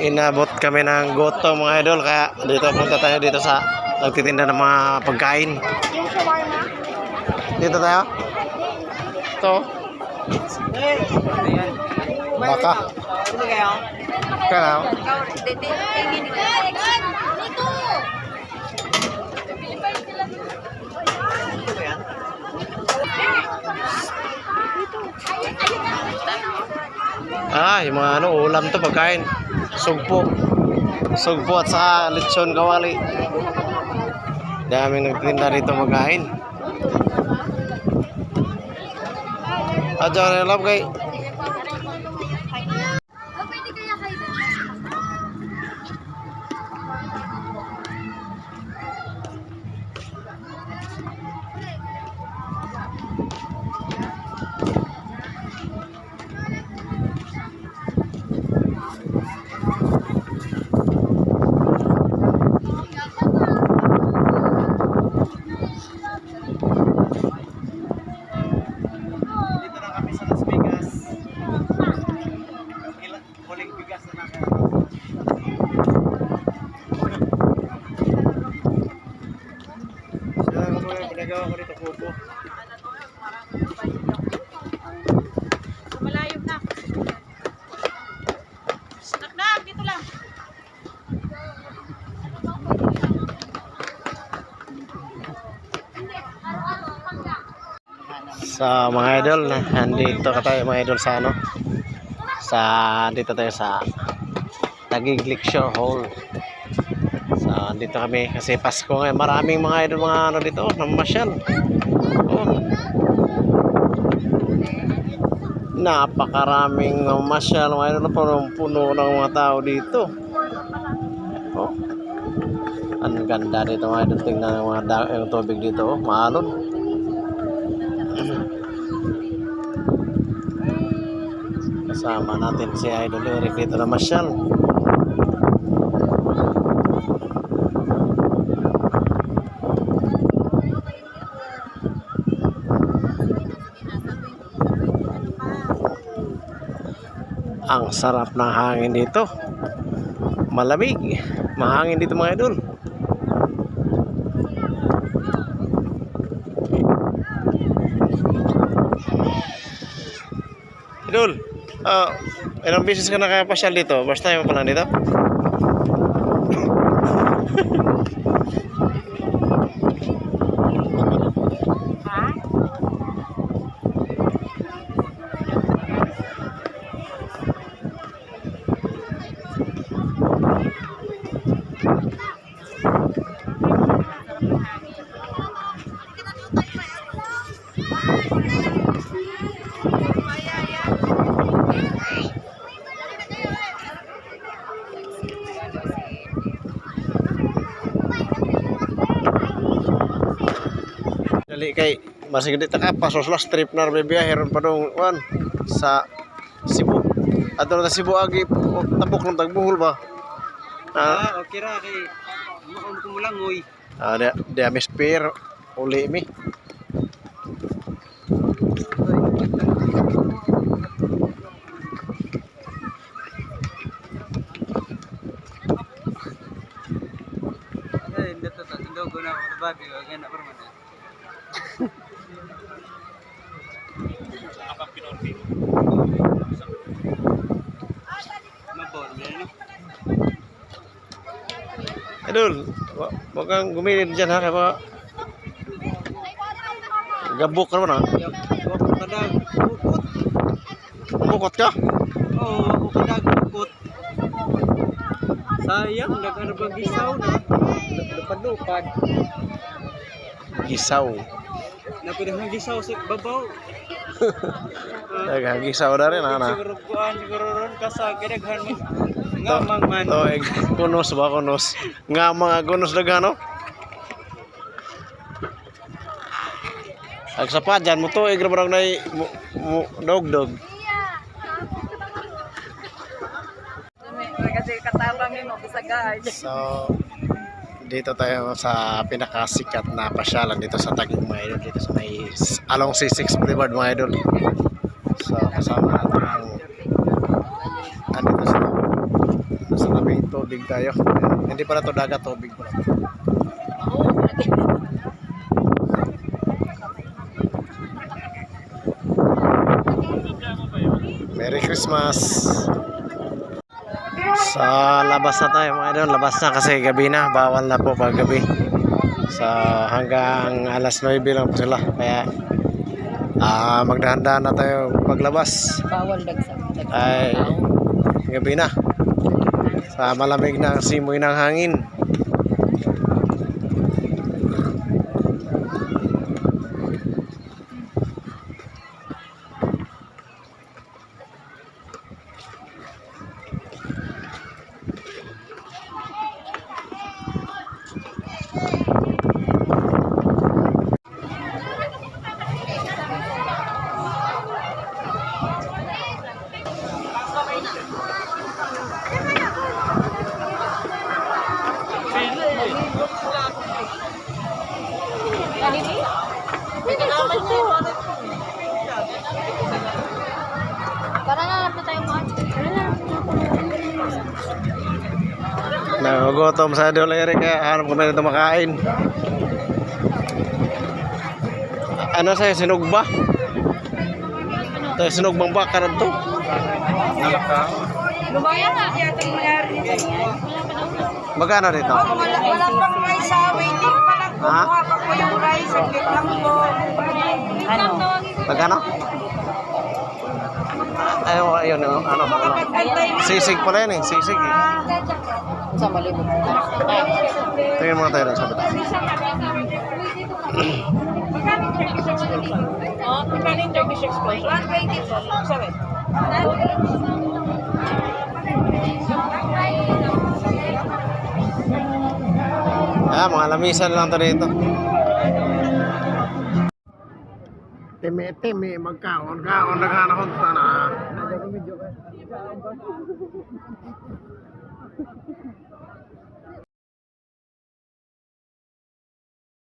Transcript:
Inabot kami ng goto mga idol kaya dito punta tayo dito sa nagtitinda ng mga pagkain. Dito tayo. Ito. Baka. Kaya. Ah, yung mga ano, ulam to pagkain. Sugpo. Sugpo at saka lechon kawali. Daming nagtinda dito magkain. Ah, dyan lang kay. Kubo. Malayo na. Nak nak, dito lang. Sa mga idol, nandito ka tayo mga idol sa ano? Sa, dito tayo sa Nagiglik Show Hall. So, dito kami kasi Pasko ngayon. Maraming mga idol, mga ano dito, namasyal. Oh. Napakaraming namasyal mga idol. Punong-puno ng mga tao dito. Oh. Ang ganda dito mga idol. Tingnan ang mga da- yung tubig dito. Oh. Maalon. Kasama natin si Idol Eric dito na masyal. Ang sarap ng hangin dito. Malamig. Mahangin dito mga idol. Idol, ah, ilang beses ka nakapasyal dito? Basta yung pa lang dito? Dali kay masig di ka pasos last trip na bibiyahe ron pa dong wan sa Cebu. Adto na Cebu agi tabok ng tagbuhol ba? Ah, Ah, okay ra kay makon ko mo lang oy. ah di, di amis per uli mi. Ay, hindi to to. Hindi ko na ako babi, wag na pero Idol, wag kang gumilid dyan ha kay mga gabok ka naman ha. Bukot. Bukot ka? Oo, wako kadag bukot. Sayang, nagarbag isaw na. Lupad-lupad. Gisaw. Napidahang gisaw sa babaw. Gisaw na rin ha na. Siguro kuan, siguro ron ka sa kadaghan mo. Ngamang man. To, eh, kunos ba kunos? Nga mga kunos daghan no? Ag sa pa dyan mo to, eh, grabe na mo, dog-dog. So, dito tayo sa pinakasikat na pasyalan dito sa Taguig mga idol dito sa may along C6 Boulevard mga idol so kasama natin ang andito sa sa tabing tubig tayo. Hindi pala to dagat tubig pala. Merry Christmas! Sa labas na tayo mga idol. Labas na kasi gabi na. Bawal na po pag gabi sa hanggang alas 9 lang po sila. Kaya ah magdahan-dahan na tayo paglabas. Bawal dagsa. ay gabi na sa malamig na simoy ng hangin Para na lang po tayo mga. Nagugutom sa idol Eric kaya hanap ko na dito makain ano sa'yo sinugba tayo sinugbang bakar to Lumayan na. Magkano dito Wala, wala pang rice sa waiting pa lang. Ha? Kumuha pa po yung rice. Saglit lang po. Ano? magkano ayun ayun ano ano sisig pala yan eh sisig eh Sa malibot. tingin mga tayo sa bata Oh, magkano yung Turkish expression? 120 po. Sabi. ah mga lamisan lang to dito Timi, timi, magkaon, kaon, naghanakot na na.